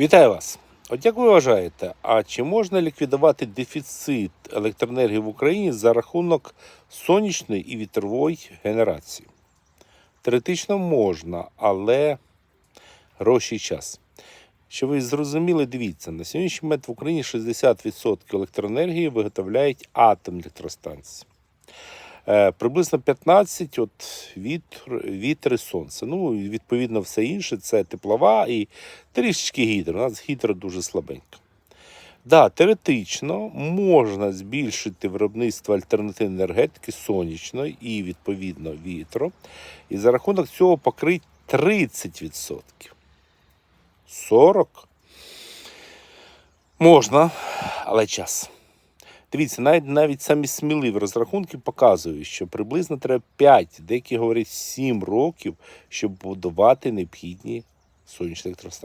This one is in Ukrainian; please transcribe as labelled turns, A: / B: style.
A: Вітаю вас! От як ви вважаєте, а чи можна ліквідувати дефіцит електроенергії в Україні за рахунок сонячної і вітрової генерації? Теоретично можна, але гроші і час. Щоб ви зрозуміли, дивіться, на сьогоднішній момент в Україні 60% електроенергії виготовляють атомні електростанції. Е, Приблизно 15 от вітр, вітер і сонце. Ну, відповідно, все інше це теплова і трішечки гідро. У нас гідро дуже слабенько. Да, теоретично можна збільшити виробництво альтернативної енергетики сонячної і відповідно вітру, і за рахунок цього покрити 30%. 40 можна, але час. Дивіться, навіть навіть самі сміливі розрахунки показують, що приблизно треба 5, деякі говорять 7 років, щоб будувати необхідні сонячні електростанції.